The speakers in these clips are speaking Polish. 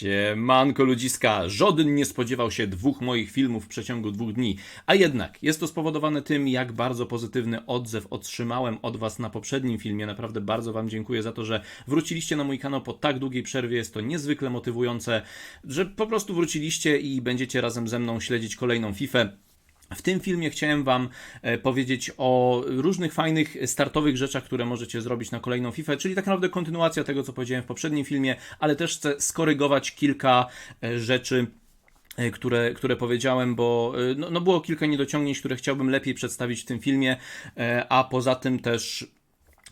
Siemanko ludziska, żaden nie spodziewał się dwóch moich filmów w przeciągu dwóch dni, a jednak jest to spowodowane tym, jak bardzo pozytywny odzew otrzymałem od Was na poprzednim filmie. Naprawdę bardzo Wam dziękuję za to, że wróciliście na mój kanał po tak długiej przerwie. Jest to niezwykle motywujące, że po prostu wróciliście i będziecie razem ze mną śledzić kolejną FIFA. W tym filmie chciałem Wam e, powiedzieć o różnych fajnych startowych rzeczach, które możecie zrobić na kolejną FIFA, czyli tak naprawdę kontynuacja tego, co powiedziałem w poprzednim filmie, ale też chcę skorygować kilka e, rzeczy e, które, które powiedziałem, bo no, no było kilka niedociągnięć, które chciałbym lepiej przedstawić w tym filmie, a poza tym też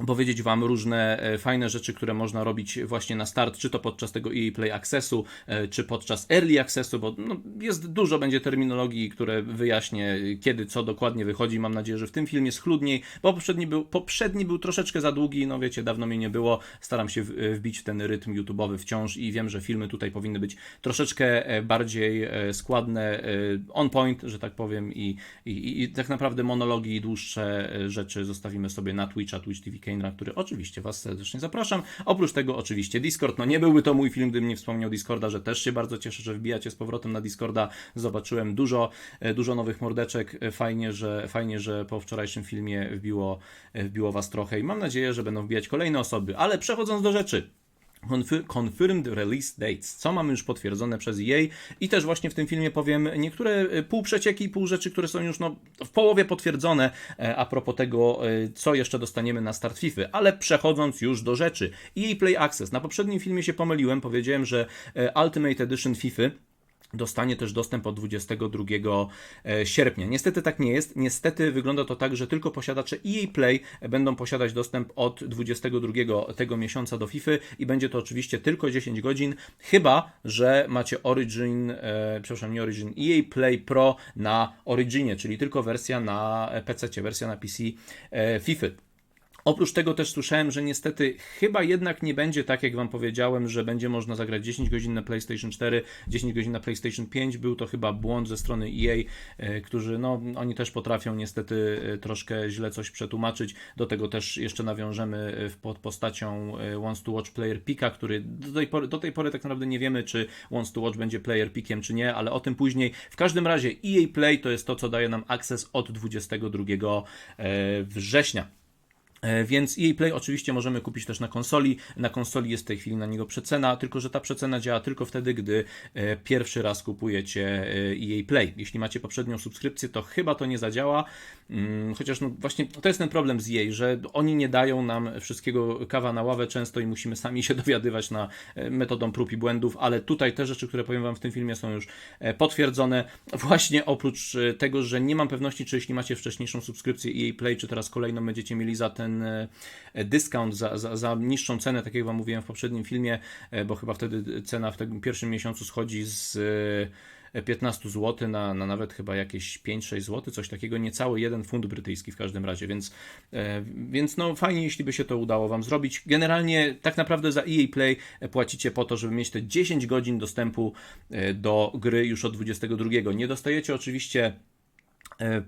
powiedzieć Wam różne e, fajne rzeczy, które można robić właśnie na start, czy to podczas tego EA Play Accessu, e, czy podczas Early Accessu, bo no, jest dużo będzie terminologii, które wyjaśnię, kiedy co dokładnie wychodzi. Mam nadzieję, że w tym filmie schludniej, bo poprzedni był, poprzedni był troszeczkę za długi, no wiecie, dawno mnie nie było. Staram się wbić w ten rytm YouTube'owy wciąż i wiem, że filmy tutaj powinny być troszeczkę e, bardziej składne, on point, że tak powiem, i, i, i tak naprawdę monologi i dłuższe rzeczy zostawimy sobie na Twitcha, Twitch TV na który oczywiście Was serdecznie zapraszam. Oprócz tego oczywiście Discord. No nie byłby to mój film, gdybym nie wspomniał Discorda, że też się bardzo cieszę, że wbijacie z powrotem na Discorda. Zobaczyłem dużo, e, dużo nowych mordeczek. E, fajnie, że, fajnie, że po wczorajszym filmie wbiło, e, wbiło Was trochę i mam nadzieję, że będą wbijać kolejne osoby. Ale przechodząc do rzeczy. Confirmed Release Dates, co mamy już potwierdzone przez EA i też właśnie w tym filmie powiem niektóre e, półprzecieki i pół rzeczy, które są już no, w połowie potwierdzone e, a propos tego, e, co jeszcze dostaniemy na start FIFA, ale przechodząc już do rzeczy. EA Play Access, na poprzednim filmie się pomyliłem, powiedziałem, że Ultimate Edition FIFA dostanie też dostęp od 22 e, sierpnia. Niestety tak nie jest. Niestety wygląda to tak, że tylko posiadacze EA Play będą posiadać dostęp od 22 tego miesiąca do FIFA i będzie to oczywiście tylko 10 godzin, chyba że macie Origin, e, przepraszam, nie Origin, EA Play Pro na Originie, czyli tylko wersja na PC, wersja na PC e, FIFA. Oprócz tego też słyszałem, że niestety chyba jednak nie będzie tak, jak Wam powiedziałem, że będzie można zagrać 10 godzin na PlayStation 4, 10 godzin na PlayStation 5. Był to chyba błąd ze strony EA, e, którzy, no, oni też potrafią niestety e, troszkę źle coś przetłumaczyć. Do tego też jeszcze nawiążemy e, pod postacią Wants to Watch Player Picka, który do tej, pory, do tej pory tak naprawdę nie wiemy, czy Wants to Watch będzie Player Pickiem, czy nie, ale o tym później. W każdym razie EA Play to jest to, co daje nam akces od 22 września. E, więc EA Play oczywiście możemy kupić też na konsoli. Na konsoli jest w tej chwili na niego przecena, tylko że ta przecena działa tylko wtedy, gdy e, pierwszy raz kupujecie EA Play. Jeśli macie poprzednią subskrypcję, to chyba to nie zadziała. Mm, chociaż no właśnie to jest ten problem z EA, że oni nie dają nam wszystkiego kawa na ławę często i musimy sami się dowiadywać na e, metodą prób i błędów, ale tutaj te rzeczy, które powiem Wam w tym filmie są już potwierdzone. Właśnie oprócz tego, że nie mam pewności, czy jeśli macie wcześniejszą subskrypcję EA Play, czy teraz kolejną będziecie mieli za ten ten e, za, za, za niższą cenę, tak jak Wam mówiłem w poprzednim filmie, e, bo chyba wtedy cena w tym pierwszym miesiącu schodzi z 15 e, zł na, na nawet chyba jakieś 5-6 zł, coś takiego, niecały jeden funt brytyjski w każdym razie, więc, więc no fajnie, jeśli by się to udało Wam zrobić. Generalnie tak naprawdę za EA Play płacicie po to, żeby mieć te 10 godzin dostępu do gry już od 22. Nie dostajecie oczywiście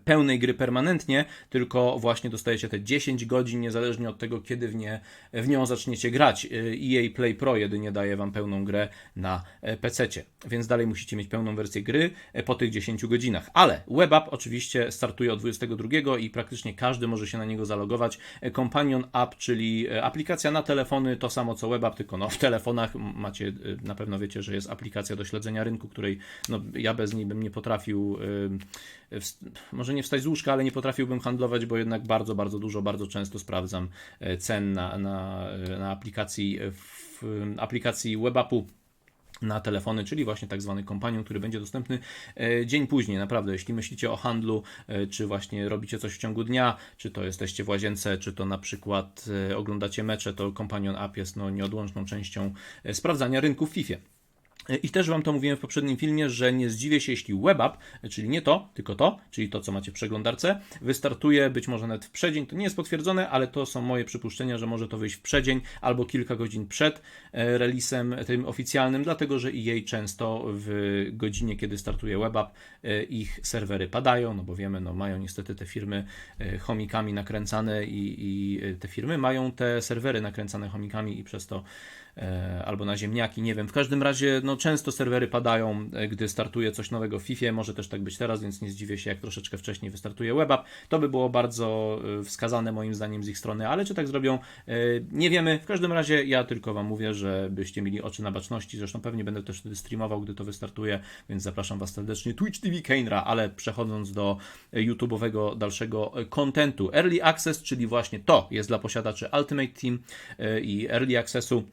pełnej gry permanentnie, tylko właśnie dostajecie te 10 godzin, niezależnie od tego, kiedy w, nie, w nią zaczniecie grać. EA e Play Pro jedynie daje Wam pełną grę na e, PC, więc dalej musicie mieć pełną wersję gry po tych 10 godzinach. Ale WebApp oczywiście startuje od 22 i praktycznie każdy może się na niego zalogować. Companion App, czyli aplikacja na telefony, to samo co WebApp, tylko no, w telefonach macie, na pewno wiecie, że jest aplikacja do śledzenia rynku, której no, ja bez niej bym nie potrafił może nie wstać z łóżka, ale nie potrafiłbym handlować, bo jednak bardzo, bardzo dużo, bardzo często sprawdzam e, cen na, na, e, na aplikacji, w aplikacji WebAppu na telefony, czyli właśnie tak zwany kompanion, który będzie dostępny e, dzień później. Naprawdę, jeśli myślicie o handlu, czy właśnie robicie coś w ciągu dnia, czy to jesteście w łazience, czy to na przykład oglądacie mecze, to kompanion app jest no, nieodłączną częścią sprawdzania rynku w FIFA. I też Wam to mówiłem w poprzednim filmie, że nie zdziwię się, jeśli WebApp, czyli nie to, tylko to, czyli to, co macie w przeglądarce, wystartuje być może nawet w przedzień. To nie jest potwierdzone, ale to są moje przypuszczenia, że może to wyjść w przedzień albo kilka godzin przed e, releasem tym oficjalnym, dlatego że EA często w godzinie, kiedy startuje WebApp, e, ich serwery padają, no bo wiemy, no mają niestety te firmy e, chomikami nakręcane i, i te firmy mają te serwery nakręcane chomikami i przez to e, albo na ziemniaki, nie wiem. W każdym razie no, często serwery padają, e, gdy startuje coś nowego w FIFA. Może też tak być teraz, więc nie zdziwię się, jak troszeczkę wcześniej wystartuje WebApp. To by było bardzo e, wskazane moim zdaniem z ich strony, ale czy tak zrobią, e, nie wiemy. W każdym razie ja tylko Wam mówię, żebyście mieli oczy na baczności. Zresztą pewnie będę też wtedy streamował, gdy to wystartuje, więc zapraszam Was serdecznie. Twitch TV Keinra, ale przechodząc do e, YouTube'owego dalszego e, kontentu. Early Access, czyli właśnie to jest dla posiadaczy Ultimate Team e, i Early Accessu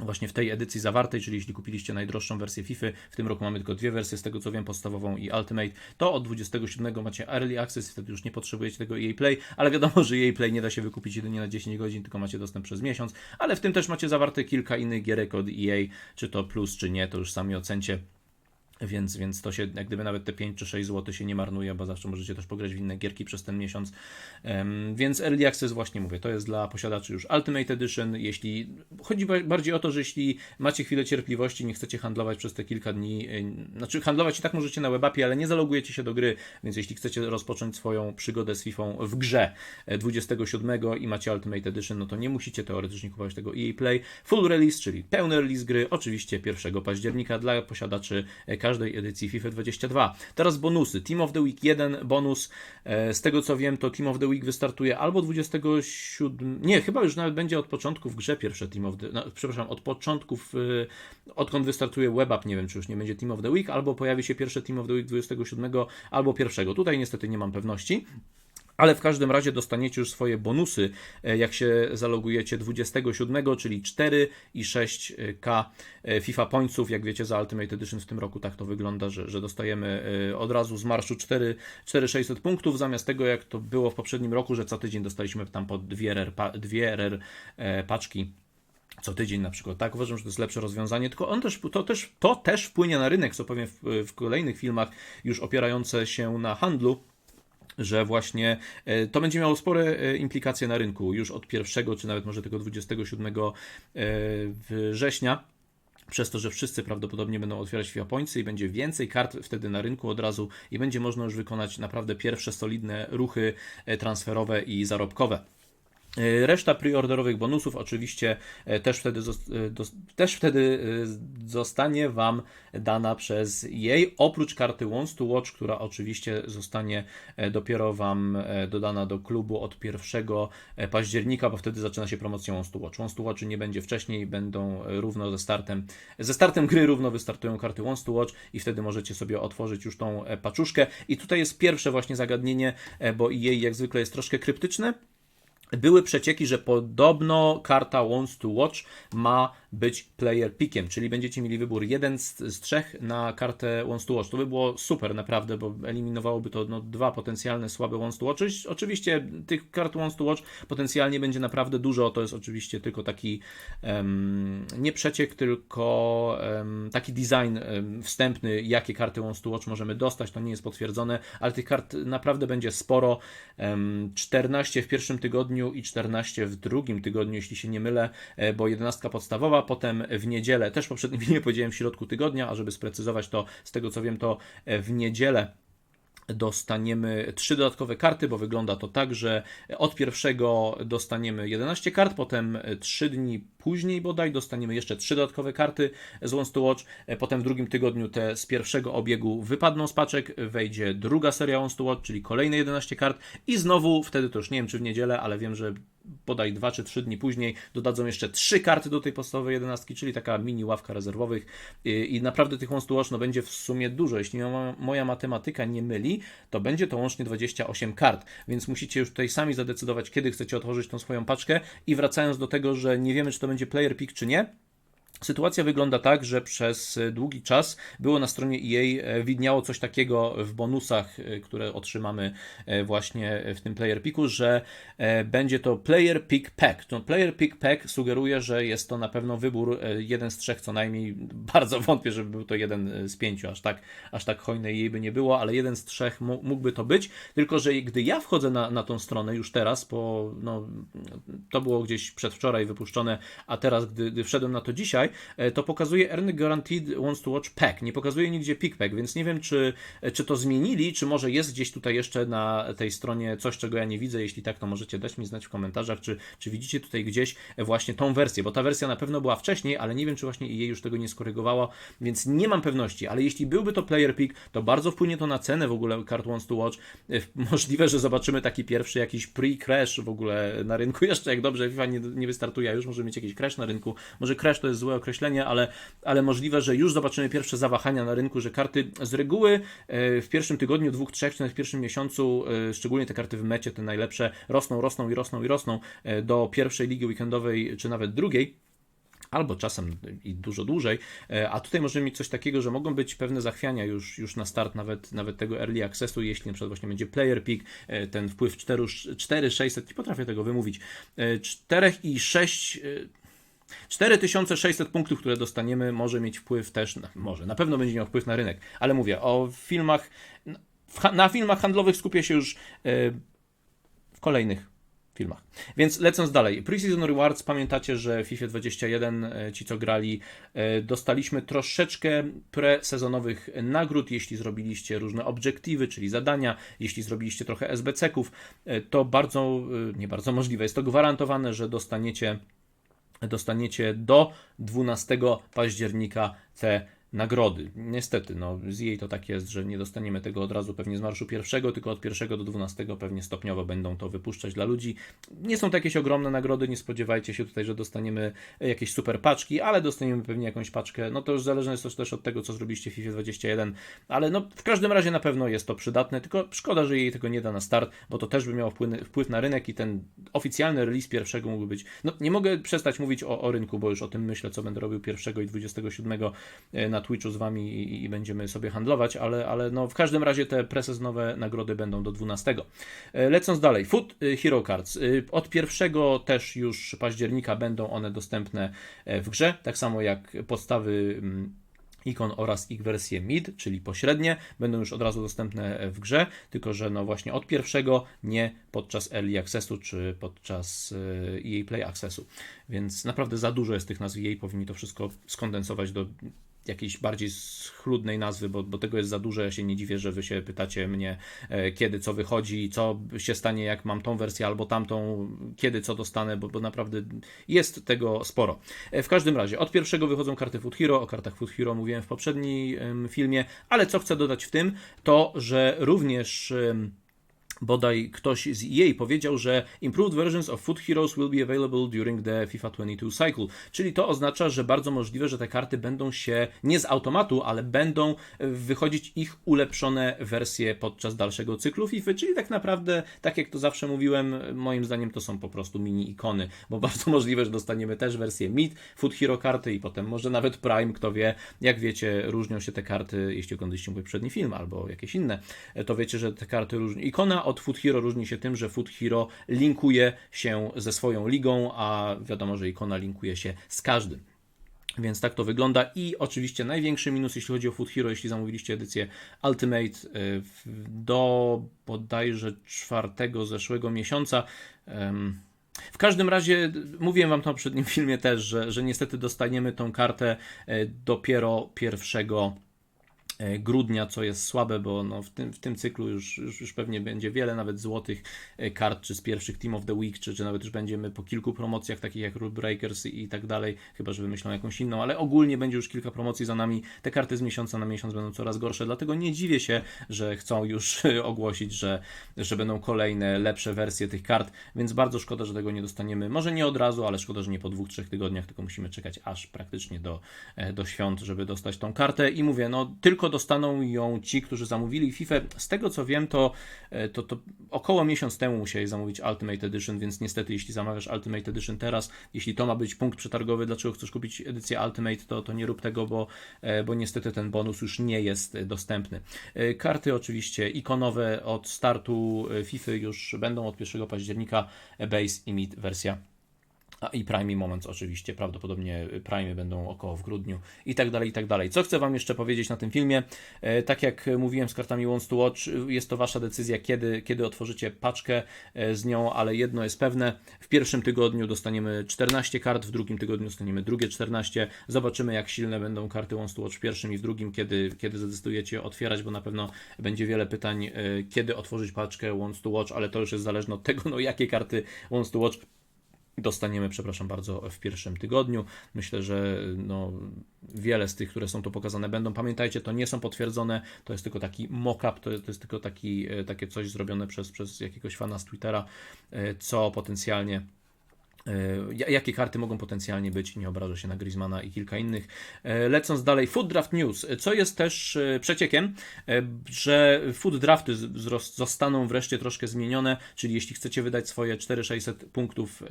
właśnie w tej edycji zawartej, czyli jeśli kupiliście najdroższą wersję FIFA, w tym roku mamy tylko dwie wersje, z tego co wiem, podstawową i Ultimate, to od 27 macie Early Access, wtedy już nie potrzebujecie tego EA Play, ale wiadomo, że EA Play nie da się wykupić jedynie na 10 godzin, tylko macie dostęp przez miesiąc, ale w tym też macie zawarte kilka innych gierek od EA, czy to plus, czy nie, to już sami ocencie. Więc, więc to się, jak gdyby nawet te 5 czy 6 zł się nie marnuje, bo zawsze możecie też pograć w inne gierki przez ten miesiąc. Więc Early Access właśnie mówię, to jest dla posiadaczy już Ultimate Edition. Jeśli chodzi bardziej o to, że jeśli macie chwilę cierpliwości, nie chcecie handlować przez te kilka dni, yy, znaczy handlować i tak możecie na webapie, ale nie zalogujecie się do gry, więc jeśli chcecie rozpocząć swoją przygodę z FIFA w grze 27 i macie Ultimate Edition, no to nie musicie teoretycznie kupować tego EA Play. Full release, czyli pełny release gry, oczywiście 1 października dla posiadaczy każdej każdej edycji FIFA 22. Teraz bonusy. Team of the Week 1 bonus. E, z tego co wiem, to Team of the Week wystartuje albo 27. Nie, chyba już nawet będzie od początku w grze pierwsze Team of the. No, przepraszam, od początków, odkąd wystartuje WebApp, nie wiem czy już nie będzie Team of the Week, albo pojawi się pierwsze Team of the Week 27 albo pierwszego. Tutaj niestety nie mam pewności. Ale w każdym razie dostaniecie już swoje bonusy, e, jak się zalogujecie 27, czyli 4 i 6K e, FIFA Pointsów. Jak wiecie, za Ultimate Edition w tym roku tak to wygląda, że, że dostajemy e, od razu z marszu 4, 4600 punktów, zamiast tego, jak to było w poprzednim roku, że co tydzień dostaliśmy tam po dwie rare, dwie rare paczki co tydzień na przykład, tak? Uważam, że to jest lepsze rozwiązanie, tylko on też, to, też, to też wpłynie na rynek, co powiem w, w kolejnych filmach, już opierające się na handlu, że właśnie e, to będzie miało spore e, implikacje na rynku już od 1 czy nawet może tego 27 e, września. Przez to, że wszyscy prawdopodobnie będą otwierać Fiapońcy i będzie więcej kart wtedy na rynku od razu i będzie można już wykonać naprawdę pierwsze solidne ruchy transferowe i zarobkowe. E, reszta preorderowych bonusów oczywiście e, też wtedy, e, też wtedy zostanie Wam dana przez jej, oprócz karty Wants to Watch, która oczywiście zostanie dopiero Wam dodana do klubu od 1 października, bo wtedy zaczyna się promocja Wants to Watch. Wants to Watch nie będzie wcześniej, będą równo ze startem, ze startem gry równo wystartują karty Wants to Watch i wtedy możecie sobie otworzyć już tą paczuszkę. I tutaj jest pierwsze właśnie zagadnienie, bo jej jak zwykle jest troszkę kryptyczne, były przecieki, że podobno karta Wants to Watch ma być player pickiem, czyli będziecie mieli wybór jeden z, z trzech na kartę Wants to Watch. To by było super naprawdę, bo eliminowałoby to no, dwa potencjalne słabe Wants to Watch. Oczywiście tych kart Wants to Watch potencjalnie będzie naprawdę dużo, to jest oczywiście tylko taki um, nie przeciek, tylko um, taki design um, wstępny, jakie karty Wants to Watch możemy dostać, to nie jest potwierdzone, ale tych kart naprawdę będzie sporo. 14 w pierwszym tygodniu i 14 w drugim tygodniu, jeśli się nie mylę, e, bo 11 podstawowa, potem w niedzielę, też poprzednim filmie powiedziałem w środku tygodnia, a żeby sprecyzować to, z tego co wiem, to w niedzielę dostaniemy trzy dodatkowe karty, bo wygląda to tak, że od pierwszego dostaniemy 11 kart, potem 3 dni później bodaj dostaniemy jeszcze trzy dodatkowe karty z Wants to Watch, potem w drugim tygodniu te z pierwszego obiegu wypadną z paczek, wejdzie druga seria Wants to Watch, czyli kolejne 11 kart i znowu, wtedy to już nie wiem czy w niedzielę, ale wiem, że bodaj 2 czy 3 dni później dodadzą jeszcze 3 karty do tej podstawowej 11, czyli taka mini ławka rezerwowych. I naprawdę tych no, będzie w sumie dużo. Jeśli moja matematyka nie myli, to będzie to łącznie 28 kart, więc musicie już tutaj sami zadecydować, kiedy chcecie otworzyć tą swoją paczkę. I wracając do tego, że nie wiemy, czy to będzie player pick, czy nie, Sytuacja wygląda tak, że przez długi czas było na stronie EA e, widniało coś takiego w bonusach, e, które otrzymamy e, właśnie w tym Player Picku, że będzie to Player Pick Pack. To Player Pick Pack sugeruje, że jest to na pewno wybór jeden z trzech co najmniej. Bardzo wątpię, żeby był to jeden z pięciu, aż tak, aż tak hojnej jej by nie było, ale jeden z trzech mógłby to być. Tylko, że gdy ja wchodzę na, na tą stronę już teraz, bo no, to było gdzieś przedwczoraj wypuszczone, a teraz, gdy, gdy wszedłem na to dzisiaj, e, to pokazuje Earn Guaranteed Wants to Watch Pack. Nie pokazuje nigdzie Pick Pack, więc nie wiem, czy, czy to zmienili, czy może jest gdzieś tutaj jeszcze na tej stronie coś, czego ja nie widzę. Jeśli tak, to możecie dać mi znać w komentarzach, czy, czy widzicie tutaj gdzieś właśnie tą wersję, bo ta wersja na pewno była wcześniej, ale nie wiem, czy właśnie jej już tego nie skorygowało, więc nie mam pewności, ale jeśli byłby to player pick, to bardzo wpłynie to na cenę w ogóle Card Wants to Watch. E, Możliwe, że zobaczymy taki pierwszy jakiś pre-crash w ogóle na rynku, jeszcze jak dobrze FIFA nie, nie wystartuje, już może mieć jakiś crash na rynku. Może crash to jest złe określenie, ale, ale możliwe, że już zobaczymy pierwsze zawahania na rynku, że karty z reguły e, w pierwszym tygodniu, dwóch, trzech, czy nawet w pierwszym miesiącu, e, szczególnie te karty w mecie, te najlepsze, rosną, rosną i rosną i rosną e, do pierwszej ligi weekendowej, czy nawet drugiej albo czasem i dużo dłużej, a tutaj możemy mieć coś takiego, że mogą być pewne zachwiania już, już na start nawet, nawet tego early accessu, jeśli na przykład właśnie będzie player pick, ten wpływ 4, 4 600, nie potrafię tego wymówić, 4 i 6 4600 punktów, które dostaniemy, może mieć wpływ też, na, może, na pewno będzie miał wpływ na rynek, ale mówię o filmach, na filmach handlowych skupię się już w kolejnych filmach. Więc lecąc dalej, Preseason Rewards, pamiętacie, że w FIFA 21 ci co grali, dostaliśmy troszeczkę presezonowych nagród, jeśli zrobiliście różne obiektywy, czyli zadania, jeśli zrobiliście trochę SBC-ków, to bardzo, nie bardzo możliwe, jest to gwarantowane, że dostaniecie dostaniecie do 12 października te nagrody. Niestety, no, z jej to tak jest, że nie dostaniemy tego od razu pewnie z marszu pierwszego, tylko od pierwszego do 12 pewnie stopniowo będą to wypuszczać dla ludzi. Nie są to jakieś ogromne nagrody, nie spodziewajcie się tutaj, że dostaniemy jakieś super paczki, ale dostaniemy pewnie jakąś paczkę. No to już zależne jest też od tego, co zrobiliście w FIFA 21, ale no w każdym razie na pewno jest to przydatne, tylko szkoda, że jej tego nie da na start, bo to też by miało wpływ, na rynek i ten oficjalny release pierwszego mógłby być. No nie mogę przestać mówić o, o rynku, bo już o tym myślę, co będę robił pierwszego i 27 na Twitchu z Wami i, i, będziemy sobie handlować, ale, ale no w każdym razie te presezonowe nagrody będą do 12. E, lecąc dalej, Food e, Hero Cards. E, od pierwszego też już października będą one dostępne w grze, tak samo jak podstawy mm, ikon oraz ich wersje mid, czyli pośrednie, będą już od razu dostępne w grze, tylko że no właśnie od pierwszego, nie podczas Early Accessu czy podczas EA Play Accessu. Więc naprawdę za dużo jest tych nazw EA, powinni to wszystko skondensować do jakiejś bardziej schludnej nazwy, bo, bo tego jest za dużo. Ja się nie dziwię, że wy się pytacie mnie, e, kiedy co wychodzi, co się stanie, jak mam tą wersję albo tamtą, kiedy co dostanę, bo, bo naprawdę jest tego sporo. E, w każdym razie, od pierwszego wychodzą karty Food Hero. O kartach Food Hero mówiłem w poprzednim filmie, ale co chcę dodać w tym, to że również bodaj ktoś z EA powiedział, że improved versions of Food Heroes will be available during the FIFA 22 cycle. Czyli to oznacza, że bardzo możliwe, że te karty będą się nie z automatu, ale będą wychodzić ich ulepszone wersje podczas dalszego cyklu FIFA, czyli tak naprawdę, tak jak to zawsze mówiłem, moim zdaniem to są po prostu mini ikony, bo bardzo możliwe, że dostaniemy też wersję Mid, Food Hero karty i potem może nawet Prime, kto wie, jak wiecie, różnią się te karty, jeśli oglądaliście mój poprzedni film albo jakieś inne, to wiecie, że te karty różnią. Ikona od Food Hero różni się tym, że Food Hero linkuje się ze swoją ligą, a wiadomo, że ikona linkuje się z każdym. Więc tak to wygląda. I oczywiście największy minus, jeśli chodzi o Food Hero, jeśli zamówiliście edycję Ultimate y, do bodajże czwartego zeszłego miesiąca. W każdym razie, mówiłem Wam to w poprzednim filmie też, że, że niestety dostaniemy tą kartę y, dopiero pierwszego E, grudnia, co jest słabe, bo no w, tym, w tym cyklu już, już, już pewnie będzie wiele nawet złotych e, kart, czy z pierwszych Team of the Week, czy, czy nawet już będziemy po kilku promocjach, takich jak Rule Breakers i, i tak dalej, chyba że wymyślą jakąś inną, ale ogólnie będzie już kilka promocji za nami. Te karty z miesiąca na miesiąc będą coraz gorsze, dlatego nie dziwię się, że chcą już ogłosić, że, że będą kolejne, lepsze wersje tych kart, więc bardzo szkoda, że tego nie dostaniemy. Może nie od razu, ale szkoda, że nie po dwóch, trzech tygodniach, tylko musimy czekać aż praktycznie do, e, do świąt, żeby dostać tą kartę. I mówię, no tylko dostaną ją ci, którzy zamówili FIFA. Z tego co wiem, to, e, to, to około miesiąc temu musieli zamówić Ultimate Edition, więc niestety, jeśli zamawiasz Ultimate Edition teraz, jeśli to ma być punkt przetargowy, dlaczego chcesz kupić edycję Ultimate, to, to nie rób tego, bo, e, bo niestety ten bonus już nie jest dostępny. E, karty oczywiście ikonowe od startu FIFA już będą od 1 października, base i mid wersja i Prime Moments oczywiście, prawdopodobnie Prime będą około w grudniu i tak dalej, i tak dalej. Co chcę Wam jeszcze powiedzieć na tym filmie? E, tak jak mówiłem z kartami Wants to Watch, jest to Wasza decyzja, kiedy, kiedy otworzycie paczkę e, z nią, ale jedno jest pewne, w pierwszym tygodniu dostaniemy 14 kart, w drugim tygodniu dostaniemy drugie 14. Zobaczymy jak silne będą karty Wants to Watch w pierwszym i w drugim, kiedy, kiedy zadecydujecie otwierać, bo na pewno będzie wiele pytań, e, kiedy otworzyć paczkę Wants to Watch, ale to już jest zależne od tego, no jakie karty Wants to Watch dostaniemy, przepraszam bardzo, w pierwszym tygodniu. Myślę, że no, wiele z tych, które są tu pokazane będą. Pamiętajcie, to nie są potwierdzone, to jest tylko taki mock-up, to, to jest tylko taki, e, takie coś zrobione przez, przez jakiegoś fana z Twittera, e, co potencjalnie jakie karty mogą potencjalnie być, nie obrażę się na Griezmana i kilka innych. E, lecąc dalej, Food Draft News, co jest też e, przeciekiem, że Food Drafty zostaną wreszcie troszkę zmienione, czyli jeśli chcecie wydać swoje 4600 punktów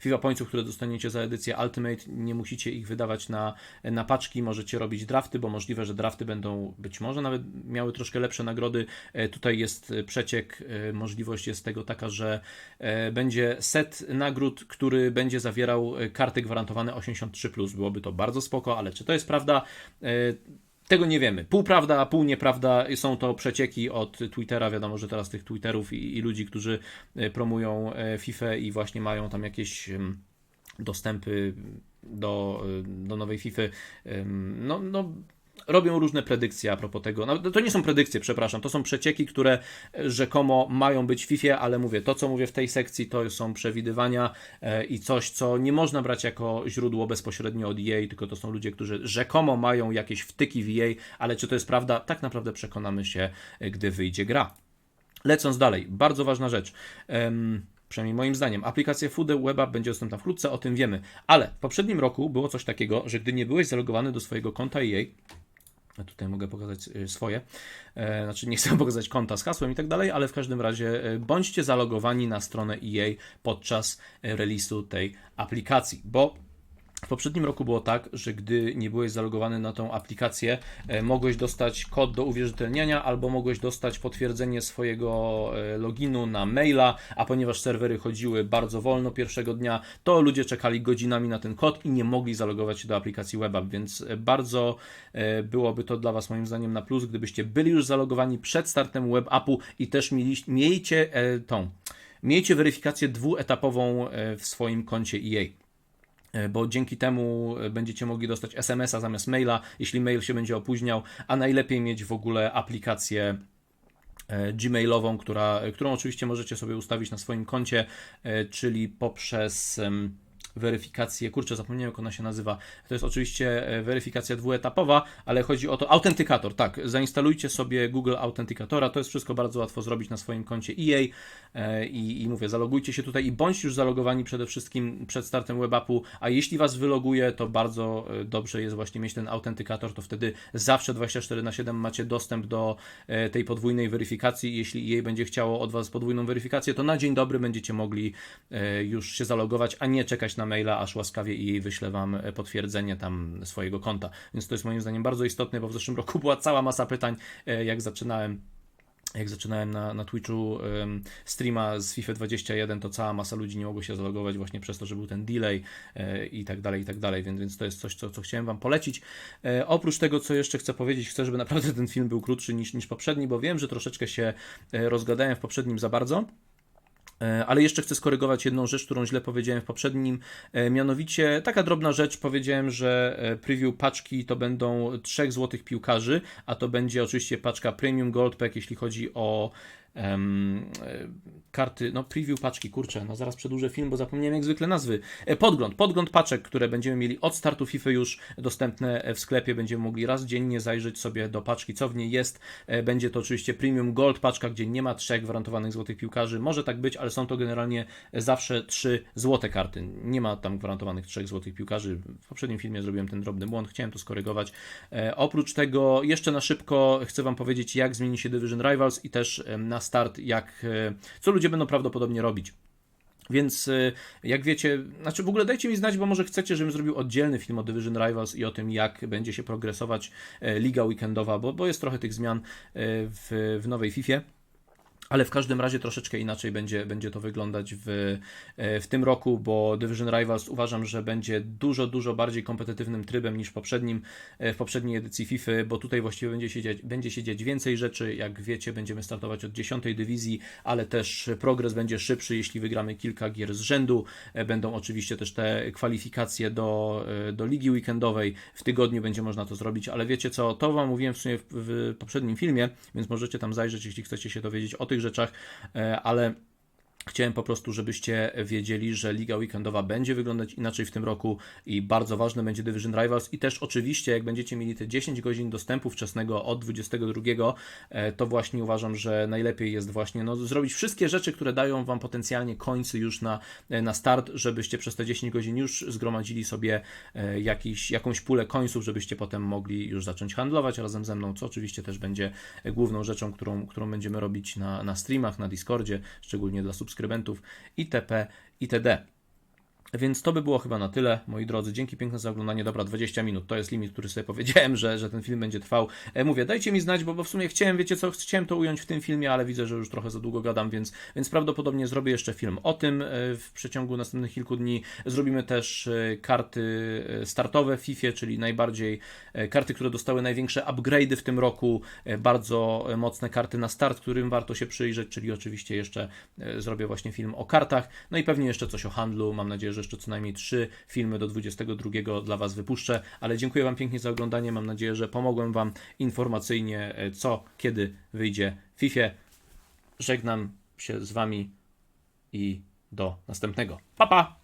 FIFA Pointsów, które dostaniecie za edycję Ultimate, nie musicie ich wydawać na, na paczki, możecie robić drafty, bo możliwe, że drafty będą być może nawet miały troszkę lepsze nagrody. Tutaj jest przeciek, możliwość jest tego taka, że będzie set nagród, który będzie zawierał e, karty gwarantowane 83. Byłoby to bardzo spoko, ale czy to jest prawda? E, tego nie wiemy. Pół prawda, pół nieprawda. Są to przecieki od Twittera. Wiadomo, że teraz tych Twitterów i, i ludzi, którzy e, promują FIFA i właśnie mają tam jakieś dostępy do, do nowej FIFA. No, no robią różne predykcje a propos tego. No, to nie są predykcje, przepraszam, to są przecieki, które rzekomo mają być w FIFA, ale mówię, to co mówię w tej sekcji to są przewidywania e, i coś, co nie można brać jako źródło bezpośrednio od EA, tylko to są ludzie, którzy rzekomo mają jakieś wtyki w EA, ale czy to jest prawda? Tak naprawdę przekonamy się, e, gdy wyjdzie gra. Lecąc dalej, bardzo ważna rzecz. Um, przynajmniej moim zdaniem, aplikacja Food Weba będzie dostępna wkrótce, o tym wiemy. Ale w poprzednim roku było coś takiego, że gdy nie byłeś zalogowany do swojego konta EA, Tutaj mogę pokazać y, swoje. E, znaczy, nie chcę pokazać konta z hasłem i tak dalej, ale w każdym razie e, bądźcie zalogowani na stronę EA podczas e, release'u tej aplikacji, bo w poprzednim roku było tak, że gdy nie byłeś zalogowany na tą aplikację, e, mogłeś dostać kod do uwierzytelniania albo mogłeś dostać potwierdzenie swojego e, loginu na maila, a ponieważ serwery chodziły bardzo wolno pierwszego dnia, to ludzie czekali godzinami na ten kod i nie mogli zalogować się do aplikacji WebApp, więc e, bardzo byłoby to dla Was moim zdaniem na plus, gdybyście byli już zalogowani przed startem WebAppu i też mieli, miejcie tą, miejcie weryfikację dwuetapową w swoim koncie EA. E, bo dzięki temu e, będziecie mogli dostać SMS-a zamiast maila, jeśli mail się będzie opóźniał, a najlepiej mieć w ogóle aplikację e, gmailową, która, którą oczywiście możecie sobie ustawić na swoim koncie, czyli poprzez weryfikację, kurczę, zapomniałem jak ona się nazywa. To jest oczywiście e, weryfikacja dwuetapowa, ale chodzi o to, autentykator, tak, zainstalujcie sobie Google Autentykatora, to jest wszystko bardzo łatwo zrobić na swoim koncie EA e, i, i mówię, zalogujcie się tutaj i bądźcie już zalogowani przede wszystkim przed startem webapu, a jeśli Was wyloguje, to bardzo e, dobrze jest właśnie mieć ten autentykator, to wtedy zawsze 24 na 7 macie dostęp do tej podwójnej weryfikacji, jeśli EA będzie chciało od Was podwójną weryfikację, to na dzień dobry będziecie mogli już się zalogować, a nie czekać na maila, aż łaskawie i wyślę Wam e, potwierdzenie tam swojego konta. Więc to jest moim zdaniem bardzo istotne, bo w zeszłym roku była cała masa pytań, e, jak zaczynałem jak zaczynałem na, na Twitchu um, streama z FIFA 21, to cała masa ludzi nie mogło się zalogować właśnie przez to, że był ten delay e, i tak dalej, i tak dalej, więc, więc to jest coś, co, co chciałem Wam polecić. E, oprócz tego, co jeszcze chcę powiedzieć, chcę, żeby naprawdę ten film był krótszy niż, niż poprzedni, bo wiem, że troszeczkę się e, rozgadałem w poprzednim za bardzo. E, ale jeszcze chcę skorygować jedną rzecz, którą źle powiedziałem w poprzednim. E, mianowicie, taka drobna rzecz, powiedziałem, że e, preview paczki to będą 3 złotych piłkarzy, a to będzie oczywiście paczka Premium Gold Pack, jeśli chodzi o um, karty, no preview paczki, kurczę, no zaraz przedłużę film, bo zapomniałem jak zwykle nazwy. E, podgląd, podgląd paczek, które będziemy mieli od startu FIFA już dostępne w sklepie, będziemy mogli raz dziennie zajrzeć sobie do paczki, co w niej jest. E, będzie to oczywiście premium gold paczka, gdzie nie ma trzech gwarantowanych złotych piłkarzy. Może tak być, ale są to generalnie zawsze trzy złote karty. Nie ma tam gwarantowanych trzech złotych piłkarzy. W poprzednim filmie zrobiłem ten drobny błąd, chciałem to skorygować. E, oprócz tego, jeszcze na szybko chcę Wam powiedzieć, jak zmieni się Division Rivals i też na start, jak co ludzie będą prawdopodobnie robić. Więc y, jak wiecie, znaczy w ogóle dajcie mi znać, bo może chcecie, żebym zrobił oddzielny film o Division Rivals i o tym, jak będzie się progresować e, liga weekendowa, bo, bo jest trochę tych zmian e, w, w nowej FIFA. Ale w każdym razie troszeczkę inaczej będzie, będzie to wyglądać w, e, w tym roku, bo Division Rivals uważam, że będzie dużo, dużo bardziej kompetytywnym trybem niż w poprzednim, e, w poprzedniej edycji FIFA, bo tutaj właściwie będzie się, dziać, będzie się dziać więcej rzeczy. Jak wiecie, będziemy startować od 10 dywizji, ale też progres będzie szybszy, jeśli wygramy kilka gier z rzędu. E, Będą oczywiście też te kwalifikacje do, do ligi weekendowej. W tygodniu będzie można to zrobić, ale wiecie co, to Wam mówiłem w sumie w, w poprzednim filmie, więc możecie tam zajrzeć, jeśli chcecie się dowiedzieć o tych rzeczach, e, ale Chciałem po prostu, żebyście wiedzieli, że Liga Weekendowa będzie wyglądać inaczej w tym roku i bardzo ważne będzie Division Rivals. I też oczywiście, jak będziecie mieli te 10 godzin dostępu wczesnego od 22, e, to właśnie uważam, że najlepiej jest właśnie no, zrobić wszystkie rzeczy, które dają Wam potencjalnie końcy już na, e, na start, żebyście przez te 10 godzin już zgromadzili sobie e, jakiś, jakąś pulę końców, żebyście potem mogli już zacząć handlować razem ze mną, co oczywiście też będzie główną rzeczą, którą, którą będziemy robić na, na streamach, na Discordzie, szczególnie dla subskrybentów itp. itd. Więc to by było chyba na tyle, moi drodzy. Dzięki piękne za oglądanie. Dobra, 20 minut to jest limit, który sobie powiedziałem, że, że ten film będzie trwał. E, mówię, dajcie mi znać, bo, bo w sumie chciałem, wiecie co, chciałem to ująć w tym filmie, ale widzę, że już trochę za długo gadam, więc, więc prawdopodobnie zrobię jeszcze film o tym e, w przeciągu następnych kilku dni. Zrobimy też e, karty startowe w FIFA, czyli najbardziej karty, które dostały największe upgrade'y w tym roku. Bardzo mocne karty na start, którym warto się przyjrzeć, czyli oczywiście jeszcze zrobię właśnie film o kartach. No i pewnie jeszcze coś o handlu. Mam nadzieję, że jeszcze co najmniej trzy filmy do 22 dla Was wypuszczę. Ale dziękuję Wam pięknie za oglądanie. Mam nadzieję, że pomogłem Wam informacyjnie, e, co, kiedy wyjdzie w FIFA. Żegnam się z Wami i do następnego. Pa, pa!